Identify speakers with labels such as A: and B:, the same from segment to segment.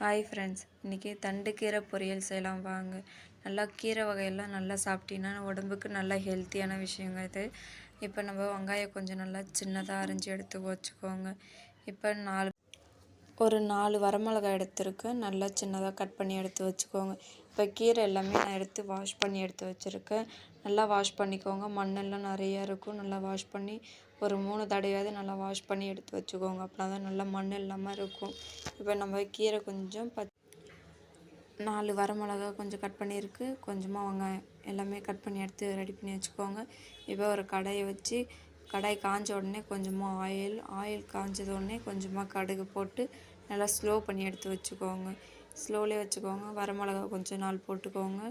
A: Hi friends இன்றைக்கி தண்டுக்கீரை பொரியல் செய்யலாம். வாங்க. நல்லா கீரை வகையெல்லாம் நல்லா சாப்பிட்டீங்கன்னா உடம்புக்கு நல்லா ஹெல்த்தியான விஷயங்க இது. இப்போ நம்ம வெங்காயம் கொஞ்சம் நல்லா சின்னதாக அரிஞ்சு எடுத்து வச்சுக்கோங்க. இப்போ நாலு ஒரு நாலு வரமிளகாய் எடுத்திருக்கேன் நல்லா சின்னதாக கட் பண்ணி எடுத்து வச்சுக்கோங்க. இப்போ கீரை எல்லாமே நான் எடுத்து வாஷ் பண்ணி எடுத்து வச்சுருக்கேன். நல்லா வாஷ் பண்ணிக்கோங்க. மண்ணெல்லாம் நிறையா இருக்கும். நல்லா வாஷ் பண்ணி ஒரு மூணு தடவையாவது நல்லா வாஷ் பண்ணி எடுத்து வச்சுக்கோங்க. அப்படின்னா தான் நல்லா மண் இல்லாமல் இருக்கும். இப்போ நம்ம கீரை கொஞ்சம் பச் நாலு வரமிளகா கொஞ்சம் கட் பண்ணியிருக்கு. கொஞ்சமாக வெங்காயம் எல்லாமே கட் பண்ணி எடுத்து ரெடி பண்ணி வச்சுக்கோங்க. இப்போ ஒரு கடாயை வச்சு கடாய் காஞ்ச உடனே கொஞ்சமாக ஆயில் ஆயில் காஞ்சது உடனே கொஞ்சமாக கடுகு போட்டு நல்லா ஸ்லோ பண்ணி எடுத்து வச்சுக்கோங்க. ஸ்லோலே வச்சுக்கோங்க. வரமிளகா கொஞ்சம் நாள் போட்டுக்கோங்க.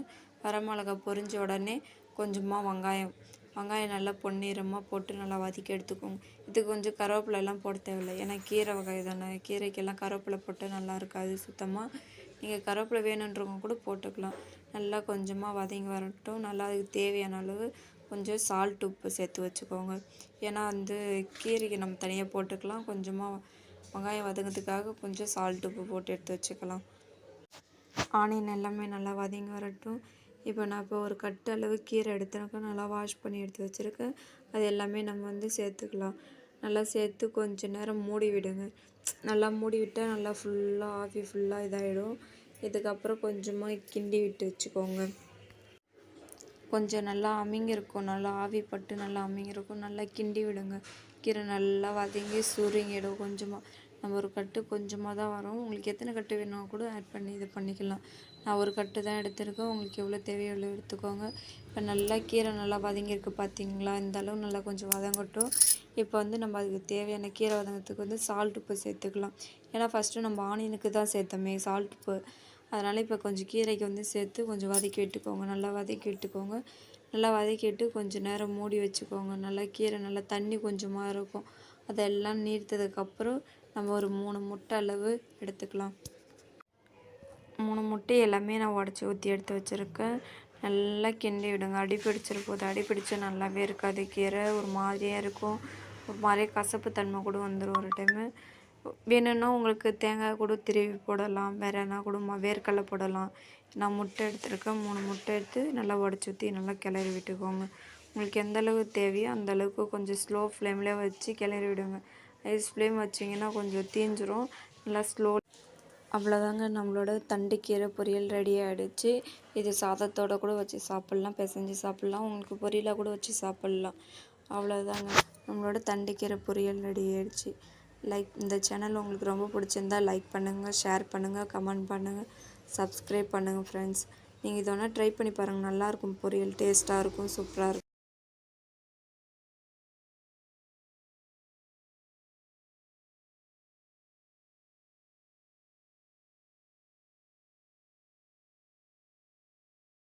A: வரமிளகா பொரிஞ்ச உடனே கொஞ்சமாக வெங்காயம் வெங்காயம் நல்லா பொன்னிறமாக போட்டு நல்லா வதக்கி எடுத்துக்கோங்க. இதுக்கு கொஞ்சம் கருவேப்பிலெல்லாம் போட தேவையில்லை. ஏன்னா கீரை வகை தானே. கீரைக்கெல்லாம் கருவேப்பிலை போட்டால் நல்லா இருக்காது. சுத்தமாக நீங்கள் கருவேப்பிலை வேணுன்றவங்க கூட போட்டுக்கலாம். நல்லா கொஞ்சமாக வதங்கி வரட்டும். நல்லா அதுக்கு தேவையான அளவு கொஞ்சம் சால்ட் உப்பு சேர்த்து வச்சுக்கோங்க. ஏன்னா வந்து கீரைக்கு நம்ம தனியாக போட்டுக்கலாம். கொஞ்சமாக வெங்காயம் வதங்கிறதுக்காக கொஞ்சம் சால்ட் உப்பு போட்டு எடுத்து வச்சுக்கலாம். ஆனியன் எல்லாமே நல்லா வதங்கி வரட்டும். இப்போ நான் இப்போ ஒரு கட்டு அளவு கீரை எடுத்துனாக்கா நல்லா வாஷ் பண்ணி எடுத்து வச்சுருக்கேன். அது எல்லாமே நம்ம வந்து சேர்த்துக்கலாம். நல்லா சேர்த்து கொஞ்ச நேரம் மூடி விடுங்க. நல்லா மூடி விட்டால் நல்லா ஃபுல்லாக ஆவி ஃபுல்லாக இதாகிடும் இதுக்கப்புறம் கொஞ்சமாக கிண்டி விட்டு வச்சுக்கோங்க. கொஞ்சம் நல்லா அமிங்கிருக்கும். நல்லா ஆவி பட்டு நல்லா அமிங்கிருக்கும். நல்லா கிண்டி விடுங்க. கீரை நல்லா வதங்கி சுருங்கிடும் கொஞ்சமாக நம்ம ஒரு கட்டு கொஞ்சமாக தான் வரும். உங்களுக்கு எத்தனை கட்டு வேணுமோ கூட ஆட் பண்ணி இது பண்ணிக்கலாம். நான் ஒரு கட்டு தான் எடுத்திருக்கேன். உங்களுக்கு எவ்வளோ தேவையோ எவ்வளோ எடுத்துக்கோங்க. இப்போ நல்லா கீரை நல்லா வதங்கியிருக்கு பார்த்தீங்களா இந்த அளவு நல்லா கொஞ்சம் வதங்கட்டும். இப்போ வந்து நம்ம அதுக்கு தேவையான கீரை வதங்கிறதுக்கு வந்து சால்ட் உப்பு சேர்த்துக்கலாம். ஏன்னா ஃபஸ்ட்டு நம்ம ஆனியனுக்கு தான் சேர்த்தோமே சால்ட் உப்பு. அதனால் இப்போ கொஞ்சம் கீரைக்கு வந்து சேர்த்து கொஞ்சம் வதக்கி விட்டுக்கோங்க. நல்லா வதக்கி விட்டுக்கோங்க. நல்லா வதக்கிட்டு கொஞ்சம் நேரம் மூடி வச்சுக்கோங்க. நல்லா கீரை நல்லா தண்ணி கொஞ்சமாக இருக்கும். அதெல்லாம் நீர்த்ததுக்கப்புறம் நம்ம ஒரு மூணு முட்டை அளவு எடுத்துக்கலாம். மூணு முட்டை எல்லாமே நான் உடச்சி ஊற்றி எடுத்து வச்சுருக்கேன். நல்லா கிண்டி விடுங்க. அடி பிடிச்சிருப்போது அடி பிடிச்சா நல்லாவே இருக்காது. கீரை ஒரு மாதிரியாக இருக்கும். ஒரு மாதிரியே கசப்பு தன்மை கூட வந்துடும் ஒரு டைமு வேணும்னா உங்களுக்கு தேங்காய் கூட திருவி போடலாம். வேறு என்ன கூட வேர்க்கடலை போடலாம். நான் முட்டை எடுத்துருக்கேன். மூணு முட்டை எடுத்து நல்லா உடச்சி ஊற்றி நல்லா கிளறி விட்டுக்கோங்க. உங்களுக்கு எந்த அளவுக்கு தேவையோ அந்த அளவுக்கு கொஞ்சம் ஸ்லோ ஃப்ளேமில் வச்சு கிளறி விடுங்க. ஐஸ் ஃப்ளேம் வச்சிங்கன்னா கொஞ்சம் தீஞ்சிரும். நல்லா ஸ்லோ அவ்வளோதாங்க நம்மளோட தண்டுக்கீரை பொரியல் ரெடி ஆகிடுச்சு இது சாதத்தோடு கூட வச்சு சாப்பிட்லாம். பிசைஞ்சு சாப்பிட்லாம். உங்களுக்கு பொரியலாக கூட வச்சு சாப்பிட்லாம். அவ்வளோதாங்க நம்மளோட தண்டுக்கீரை பொரியல் ரெடி ஆகிடுச்சு லைக் இந்த சேனல் உங்களுக்கு ரொம்ப பிடிச்சிருந்தா லைக் பண்ணுங்கள் ஷேர் பண்ணுங்கள் கமெண்ட் பண்ணுங்கள் சப்ஸ்கிரைப் பண்ணுங்கள் ஃப்ரெண்ட்ஸ் நீங்கள் இதோனா ட்ரை பண்ணி பாருங்கள் நல்லாயிருக்கும் பொரியல் டேஸ்ட்டாக இருக்கும். சூப்பராக இருக்கும்.